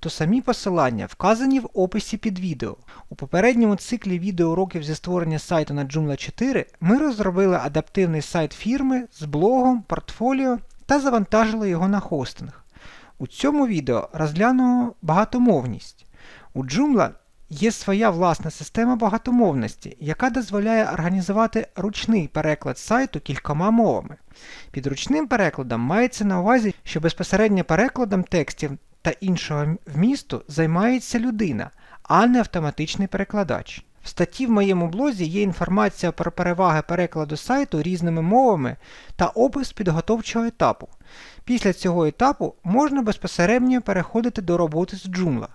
то самі посилання вказані в описі під відео. У попередньому циклі відеоуроків зі створення сайту на Joomla 4 ми розробили адаптивний сайт фірми з блогом, портфоліо та завантажили його на хостинг. У цьому відео розглянемо багатомовність. У Joomla є своя власна система багатомовності, яка дозволяє організувати ручний переклад сайту кількома мовами. Під ручним перекладом мається на увазі, що безпосередньо перекладом текстів та іншого вмісту займається людина, а не автоматичний перекладач. В статті в моєму блозі є інформація про переваги перекладу сайту різними мовами та опис підготовчого етапу. Після цього етапу можна безпосередньо переходити до роботи з Joomla.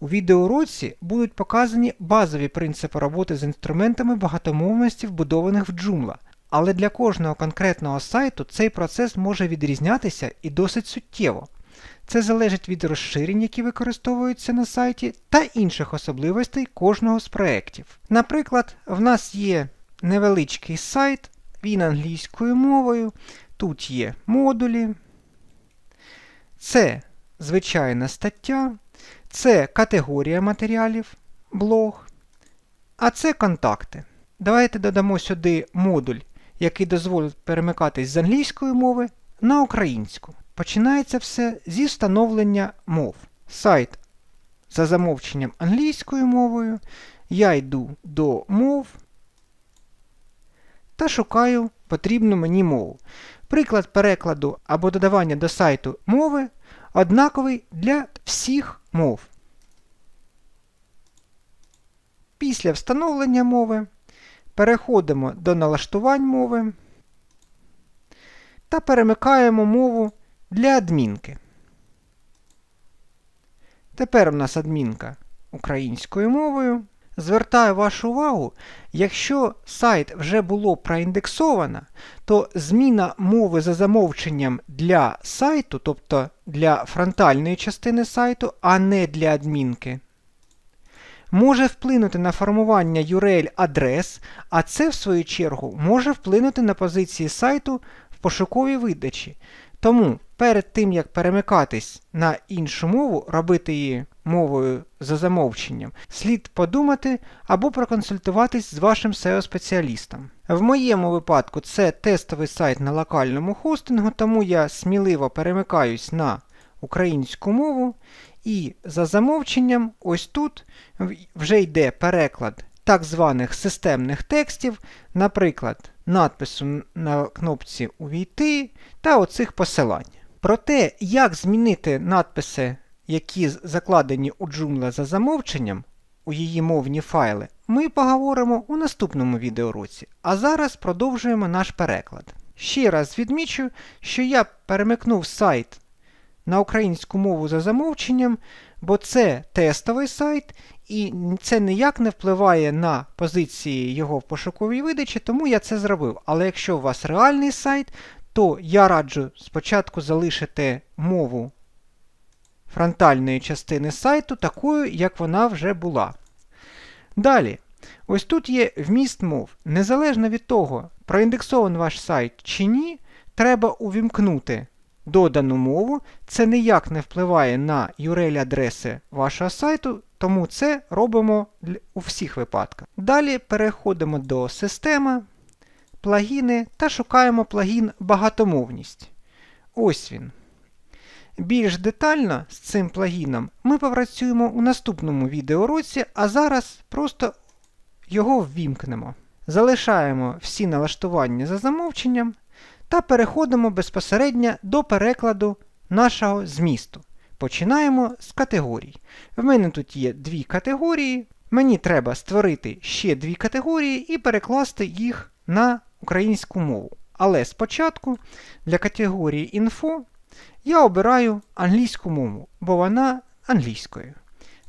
У відеоуроці будуть показані базові принципи роботи з інструментами багатомовності, вбудованих в Joomla. Але для кожного конкретного сайту цей процес може відрізнятися і досить суттєво. Це залежить від розширень, які використовуються на сайті, та інших особливостей кожного з проєктів. Наприклад, в нас є невеличкий сайт, він англійською мовою, тут є модулі, це звичайна стаття, це категорія матеріалів, блог, а це контакти. Давайте додамо сюди модуль, який дозволить перемикатись з англійської мови на українську. Починається все зі встановлення мов. Сайт за замовченням англійською мовою. Я йду до мов та шукаю потрібну мені мову. Приклад перекладу або додавання до сайту мови однаковий для всіх мов. Після встановлення мови переходимо до налаштувань мови та перемикаємо мову для адмінки. Тепер у нас адмінка українською мовою. Звертаю вашу увагу, якщо сайт вже було проіндексовано, то зміна мови за замовченням для сайту, тобто для фронтальної частини сайту, а не для адмінки, може вплинути на формування URL-адрес, а це, в свою чергу, може вплинути на позиції сайту в пошуковій видачі. Тому перед тим, як перемикатись на іншу мову, робити її мовою за замовченням, слід подумати або проконсультуватись з вашим SEO-спеціалістом. В моєму випадку це тестовий сайт на локальному хостингу, тому я сміливо перемикаюсь на українську мову, і за замовченням, ось тут вже йде переклад так званих системних текстів, наприклад, надпису на кнопці Увійти та оцих посилань. Про те, як змінити надписи, які закладені у Joomla за замовченням, у її мовні файли, ми поговоримо у наступному відеоуроці. А зараз продовжуємо наш переклад. Ще раз відмічу, що я перемикнув сайт на українську мову за замовченням, бо це тестовий сайт, і це ніяк не впливає на позиції його в пошуковій видачі, тому я це зробив. Але якщо у вас реальний сайт, то я раджу спочатку залишити мову фронтальної частини сайту такою, як вона вже була. Далі, ось тут є вміст мов. Незалежно від того, проіндексований ваш сайт чи ні, треба увімкнути додану мову. Це ніяк не впливає на URL-адреси вашого сайту, тому це робимо у всіх випадках. Далі переходимо до системи, плагіни та шукаємо плагін багатомовність. Ось він. Більш детально з цим плагіном ми попрацюємо у наступному відеоуроці, а зараз просто його ввімкнемо. Залишаємо всі налаштування за замовченням та переходимо безпосередньо до перекладу нашого змісту. Починаємо з категорій. В мене тут є дві категорії. Мені треба створити ще дві категорії і перекласти їх на українську мову. Але спочатку для категорії інфо я обираю англійську мову, бо вона англійською.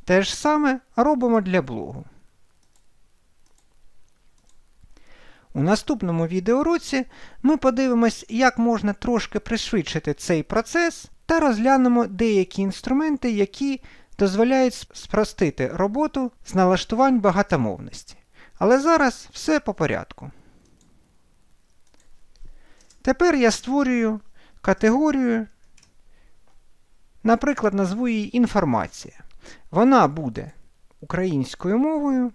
Те ж саме робимо для блогу. У наступному відеоуроці ми подивимось, як можна трошки пришвидшити цей процес та розглянемо деякі інструменти, які дозволяють спростити роботу з налаштувань багатомовності. Але зараз все по порядку. Тепер я створюю категорію, наприклад, назву її інформація. Вона буде українською мовою.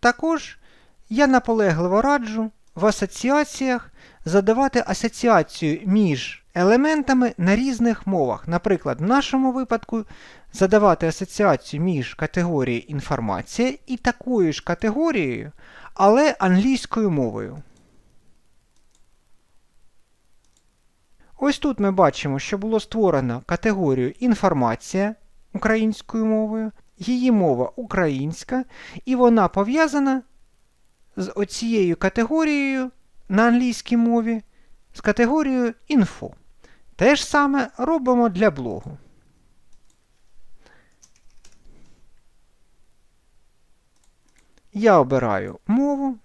Також я наполегливо раджу в асоціаціях задавати асоціацію між елементами на різних мовах. Наприклад, в нашому випадку задавати асоціацію між категорією інформація і такою ж категорією, але англійською мовою. Ось тут ми бачимо, що було створено категорію інформація українською мовою, її мова українська, і вона пов'язана з оцією категорією на англійській мові з категорією інфо. Те ж саме робимо для блогу. Я обираю мову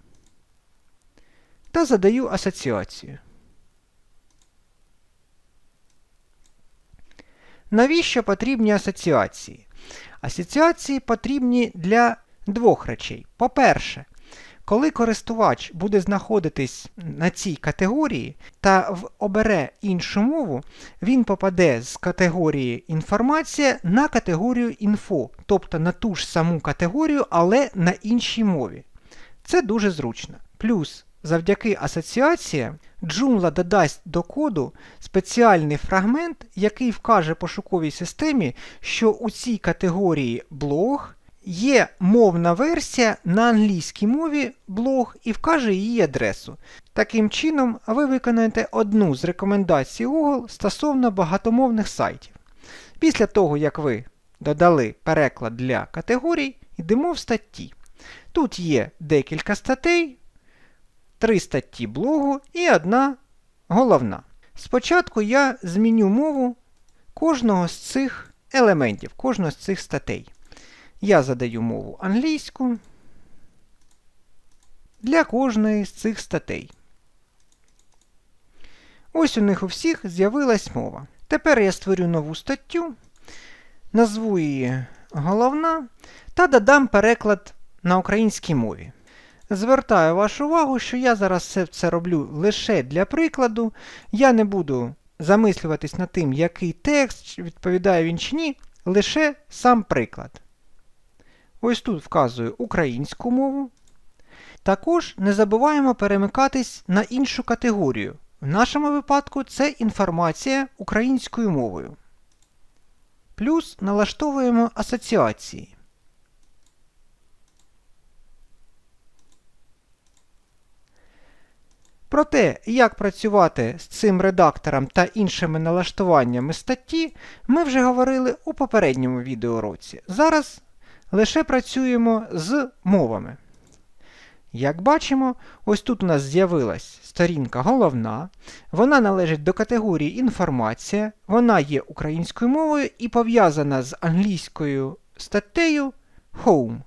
та задаю асоціацію. Навіщо потрібні асоціації? Асоціації потрібні для двох речей. По-перше, коли користувач буде знаходитись на цій категорії та обере іншу мову, він попаде з категорії інформація на категорію інфо, тобто на ту ж саму категорію, але на іншій мові. Це дуже зручно. Плюс, завдяки асоціаціям, Joomla додасть до коду спеціальний фрагмент, який вкаже пошуковій системі, що у цій категорії блог є мовна версія на англійській мові блог і вкаже її адресу. Таким чином, ви виконаєте одну з рекомендацій Google стосовно багатомовних сайтів. Після того, як ви додали переклад для категорій, йдемо в статті. Тут є декілька статей, три статті блогу і одна головна. Спочатку я зміню мову кожного з цих елементів, кожного з цих статей. Я задаю мову англійську для кожної з цих статей. Ось у них у всіх з'явилась мова. Тепер я створю нову статтю, назву її головна та додам переклад на українській мові. Звертаю вашу увагу, що я зараз все це роблю лише для прикладу. Я не буду замислюватись над тим, який текст, відповідає він чи ні, лише сам приклад. Ось тут вказую українську мову. Також не забуваємо перемикатись на іншу категорію. В нашому випадку це інформація українською мовою. Плюс налаштовуємо асоціації. Про те, як працювати з цим редактором та іншими налаштуваннями статті, ми вже говорили у попередньому відеоуроці. Зараз лише працюємо з мовами. Як бачимо, ось тут у нас з'явилась сторінка головна, вона належить до категорії інформація, вона є українською мовою і пов'язана з англійською статтею Home.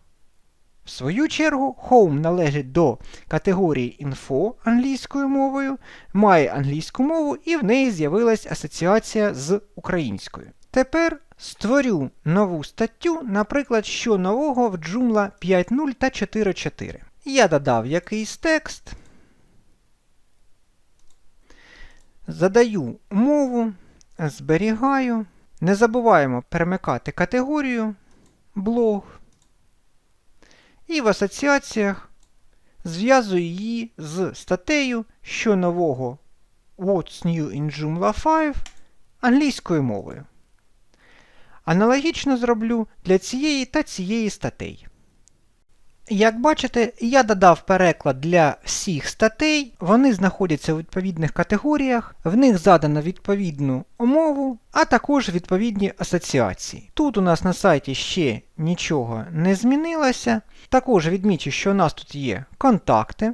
В свою чергу, Home належить до категорії Info англійською мовою, має англійську мову і в неї з'явилась асоціація з українською. Тепер створю нову статтю, наприклад, що нового в Joomla 5.0 та 4.4. Я додав якийсь текст, задаю мову, зберігаю. Не забуваємо перемикати категорію блог. І в асоціаціях зв'язую її з статтею, що нового What's New in Joomla 5 англійською мовою. Аналогічно зроблю для цієї та цієї статей. Як бачите, я додав переклад для всіх статей, вони знаходяться у відповідних категоріях, в них задано відповідну умову, а також відповідні асоціації. Тут у нас на сайті ще нічого не змінилося. Також відмічу, що у нас тут є контакти.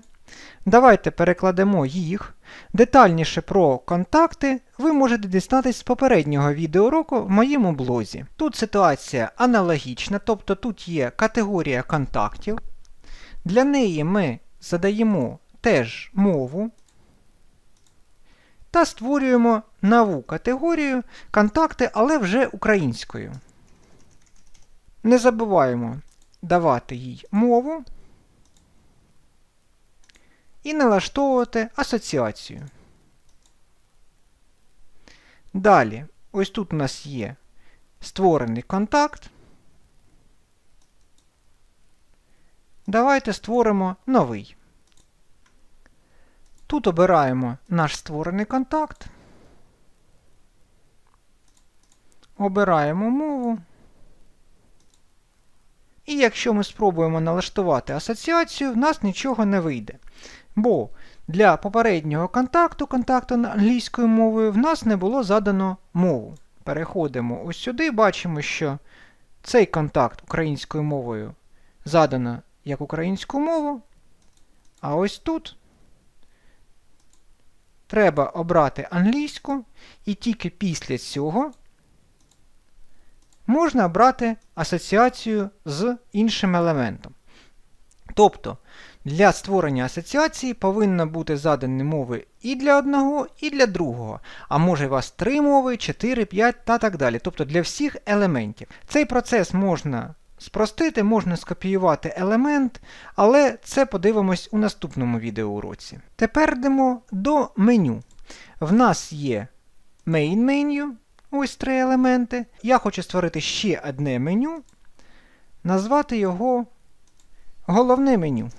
Давайте перекладемо їх. Детальніше про контакти ви можете дізнатися з попереднього відеоуроку в моєму блозі. Тут ситуація аналогічна, тобто тут є категорія контактів. Для неї ми задаємо теж мову та створюємо нову категорію контакти, але вже українською. Не забуваємо давати їй мову і налаштовувати асоціацію. Далі, ось тут у нас є створений контакт. Давайте створимо новий. Тут обираємо наш створений контакт, обираємо мову. І якщо ми спробуємо налаштувати асоціацію, в нас нічого не вийде. Бо для попереднього контакту, контакту англійською мовою, в нас не було задано мову. Переходимо ось сюди, бачимо, що цей контакт українською мовою задано як українську мову. А ось тут треба обрати англійську, і тільки після цього можна обрати асоціацію з іншим елементом. Тобто, для створення асоціації повинно бути задані мови і для одного, і для другого. А може у вас три мови, 4, 5 та так далі. Тобто для всіх елементів. Цей процес можна спростити, можна скопіювати елемент, але це подивимось у наступному відеоуроці. Тепер йдемо до меню. В нас є Main Menu, ось три елементи. Я хочу створити ще одне меню, назвати його Головне меню.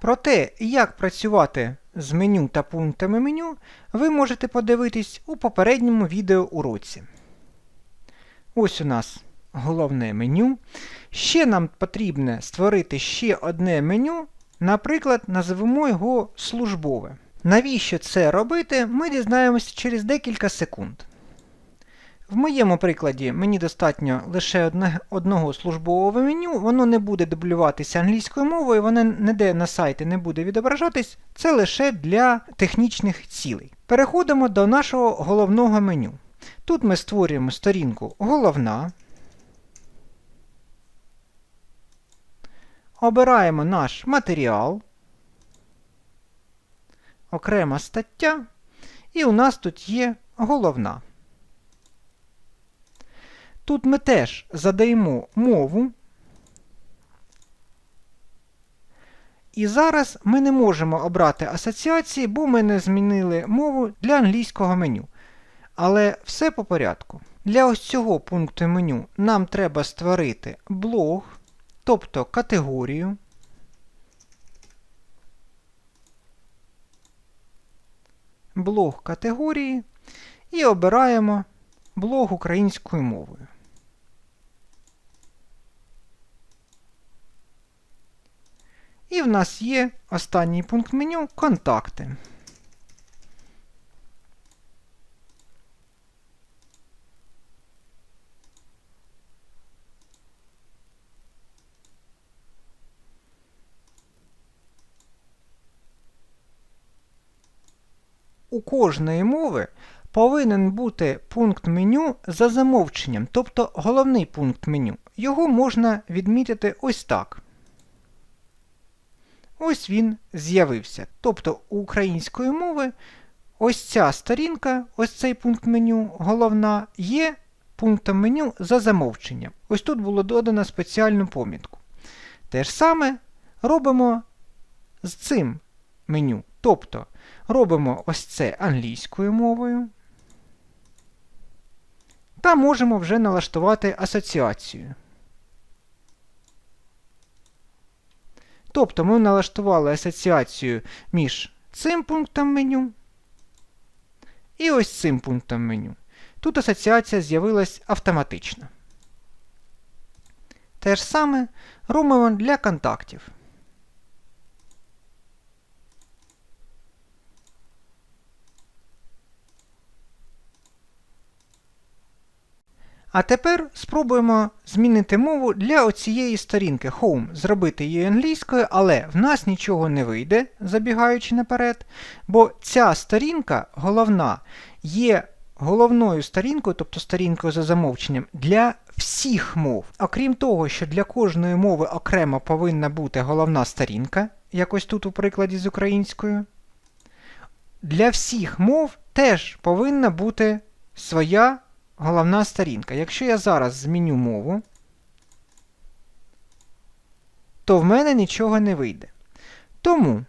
Про те, як працювати з меню та пунктами меню, ви можете подивитись у попередньому відеоуроці. Ось у нас головне меню. Ще нам потрібно створити ще одне меню, наприклад, назвемо його службове. Навіщо це робити, ми дізнаємося через декілька секунд. В моєму прикладі мені достатньо лише одне, одного службового меню, воно не буде дублюватися англійською мовою, воно ніде на сайті не буде відображатись, це лише для технічних цілей. Переходимо до нашого головного меню. Тут ми створюємо сторінку головна. Обираємо наш матеріал, окрема стаття, і у нас тут є головна. Тут ми теж задаємо мову. І зараз ми не можемо обрати асоціації, бо ми не змінили мову для англійського меню. Але все по порядку. Для ось цього пункту меню нам треба створити блог, тобто категорію. Блог категорії і обираємо блог українською мовою. І в нас є останній пункт меню Контакти. У кожної мови повинен бути пункт меню за замовченням, тобто головний пункт меню. Його можна відмітити ось так. Ось він з'явився. Тобто у української мови ось ця сторінка, ось цей пункт меню, головна, є пунктом меню за замовченням. Ось тут було додано спеціальну помітку. Те ж саме робимо з цим меню. Тобто робимо ось це англійською мовою. Та можемо вже налаштувати асоціацію. Тобто ми налаштували асоціацію між цим пунктом меню і ось цим пунктом меню. Тут асоціація з'явилась автоматично. Те ж саме робимо для контактів. А тепер спробуємо змінити мову для оцієї сторінки Home, зробити її англійською, але в нас нічого не вийде, забігаючи наперед, бо ця сторінка головна є головною сторінкою, тобто сторінкою за замовченням, для всіх мов. Окрім того, що для кожної мови окремо повинна бути головна сторінка, якось тут у прикладі з українською. Для всіх мов теж повинна бути своя головна сторінка. Якщо я зараз зміню мову, то в мене нічого не вийде. Тому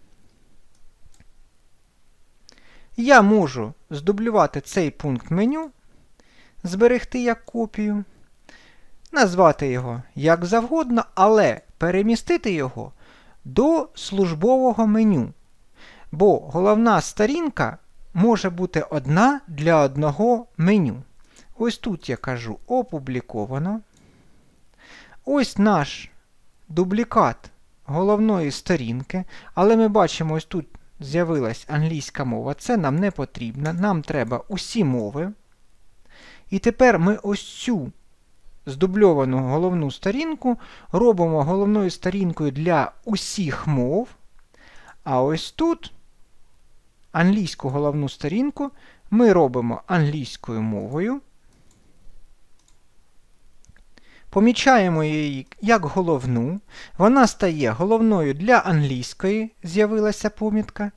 я можу здублювати цей пункт меню, зберегти як копію, назвати його як завгодно, але перемістити його до службового меню. Бо головна сторінка може бути одна для одного меню. Ось тут я кажу опубліковано. Ось наш дублікат головної сторінки, але ми бачимо, ось тут з'явилась англійська мова. Це нам не потрібно. Нам треба усі мови. І тепер ми ось цю здубльовану головну сторінку робимо головною сторінкою для усіх мов. А ось тут англійську головну сторінку ми робимо англійською мовою. Помічаємо її як головну. Вона стає головною для англійської, з'явилася помітка.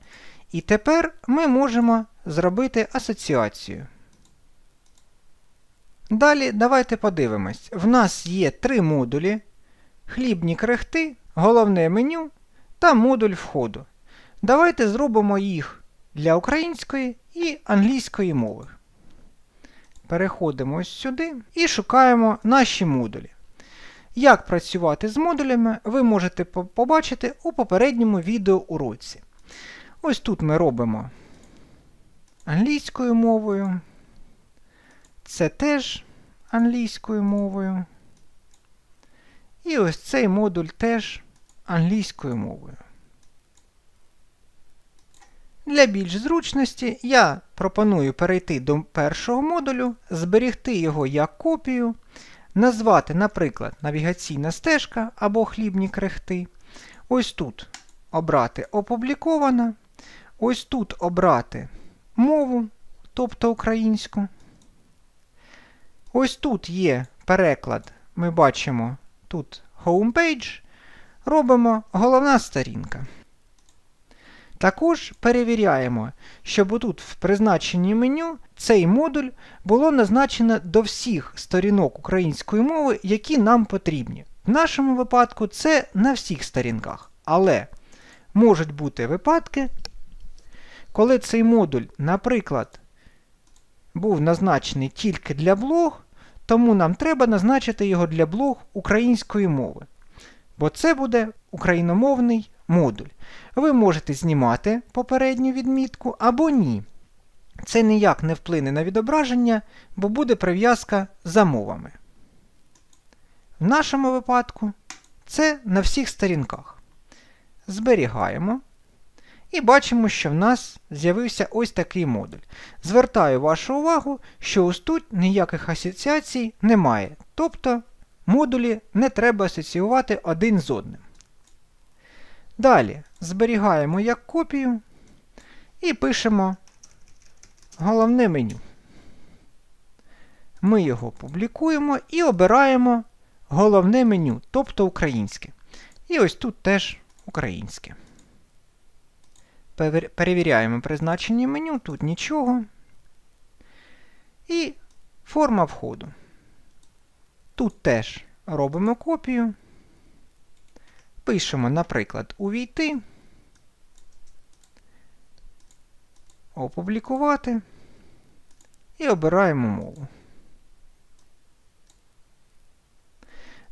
І тепер ми можемо зробити асоціацію. Далі давайте подивимось. В нас є три модулі: хлібні крехти, головне меню та модуль входу. Давайте зробимо їх для української і англійської мови. Переходимо ось сюди і шукаємо наші модулі. Як працювати з модулями, ви можете побачити у попередньому відеоуроці. Ось тут ми робимо англійською мовою. Це теж англійською мовою. І ось цей модуль теж англійською мовою. Для більш зручності я пропоную перейти до першого модулю, зберігти його як копію, назвати, наприклад, навігаційна стежка або хлібні крехти. Ось тут обрати опубліковано. Ось тут обрати мову, тобто українську. Ось тут є переклад, ми бачимо тут Homepage, робимо головна сторінка. Також перевіряємо, щоб отут в призначенні меню цей модуль було назначено до всіх сторінок української мови, які нам потрібні. В нашому випадку це на всіх сторінках. Але можуть бути випадки, коли цей модуль, наприклад, був назначений тільки для блог, тому нам треба назначити його для блог української мови. Бо це буде україномовний модуль. Ви можете знімати попередню відмітку або ні. Це ніяк не вплине на відображення, бо буде прив'язка за мовами. В нашому випадку це на всіх сторінках. Зберігаємо. І бачимо, що в нас з'явився ось такий модуль. Звертаю вашу увагу, що ось тут ніяких асоціацій немає. Тобто модулі не треба асоціювати один з одним. Далі зберігаємо як копію і пишемо головне меню. Ми його публікуємо і обираємо головне меню, тобто українське. І ось тут теж українське. Перевіряємо призначення меню, тут нічого. І форма входу. Тут теж робимо копію. Пишемо, наприклад, увійти, опублікувати і обираємо мову.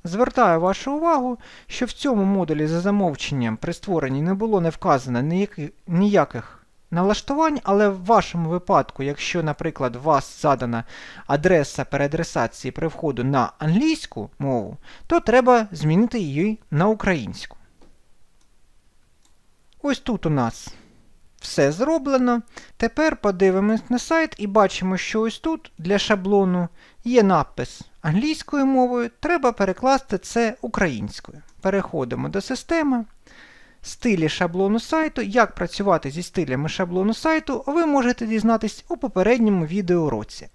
Звертаю вашу увагу, що в цьому модулі за замовченням при створенні не було не вказано ніяких, налаштувань, але в вашому випадку, якщо, наприклад, у вас задана адреса переадресації при входу на англійську мову, то треба змінити її на українську. Ось тут у нас все зроблено. Тепер подивимось на сайт і бачимо, що ось тут для шаблону є надпис англійською мовою, треба перекласти це українською. Переходимо до системи. Стилі шаблону сайту. Як працювати зі стилями шаблону сайту, ви можете дізнатись у попередньому відеоуроці.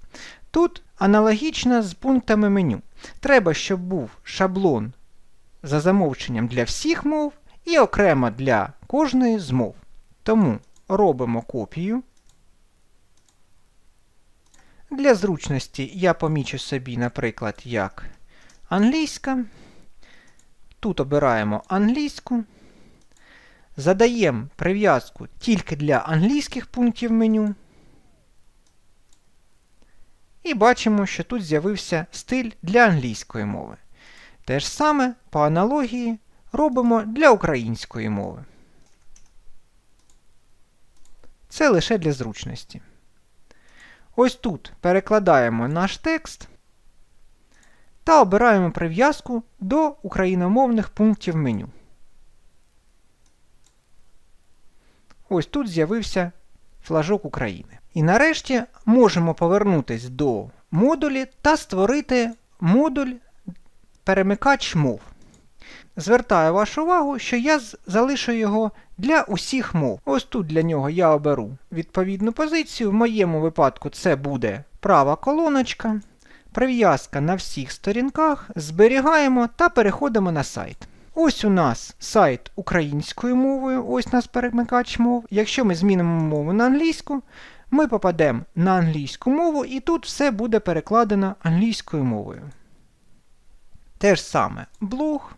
Тут аналогічно з пунктами меню. Треба, щоб був шаблон за замовченням для всіх мов і окремо для кожної з мов. Тому робимо копію. Для зручності я помічу собі, наприклад, як англійська. Тут обираємо англійську. Задаємо прив'язку тільки для англійських пунктів меню. І бачимо, що тут з'явився стиль для англійської мови. Те ж саме по аналогії робимо для української мови. Це лише для зручності. Ось тут перекладаємо наш текст та обираємо прив'язку до україномовних пунктів меню. Ось тут з'явився флажок України. І нарешті можемо повернутися до модулі та створити модуль перемикач мов. Звертаю вашу увагу, що я залишу його для усіх мов. Ось тут для нього я оберу відповідну позицію. В моєму випадку це буде права колоночка. Прив'язка на всіх сторінках. Зберігаємо та переходимо на сайт. Ось у нас сайт українською мовою, ось у нас перемикач мов. Якщо ми змінимо мову на англійську, ми попадемо на англійську мову, і тут все буде перекладено англійською мовою. Те ж саме блог,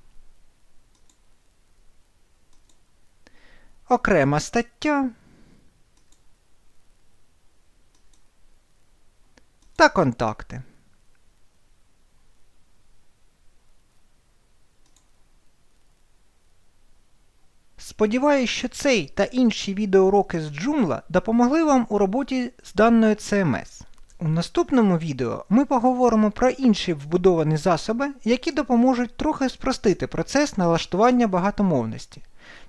окрема стаття та контакти. Сподіваюсь, що цей та інші відеоуроки з Joomla допомогли вам у роботі з даною CMS. У наступному відео ми поговоримо про інші вбудовані засоби, які допоможуть трохи спростити процес налаштування багатомовності.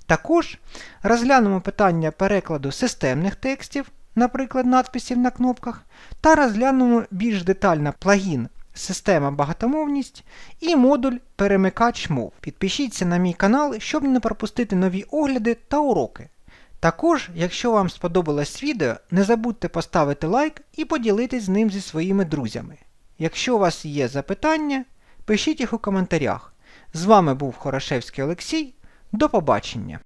Також розглянемо питання перекладу системних текстів, наприклад, надписів на кнопках, та розглянемо більш детально плагін Система багатомовність і модуль перемикач мов. Підпишіться на мій канал, щоб не пропустити нові огляди та уроки. Також, якщо вам сподобалось відео, не забудьте поставити лайк і поділитись з ним зі своїми друзями. Якщо у вас є запитання, пишіть їх у коментарях. З вами був Хорошевський Олексій. До побачення!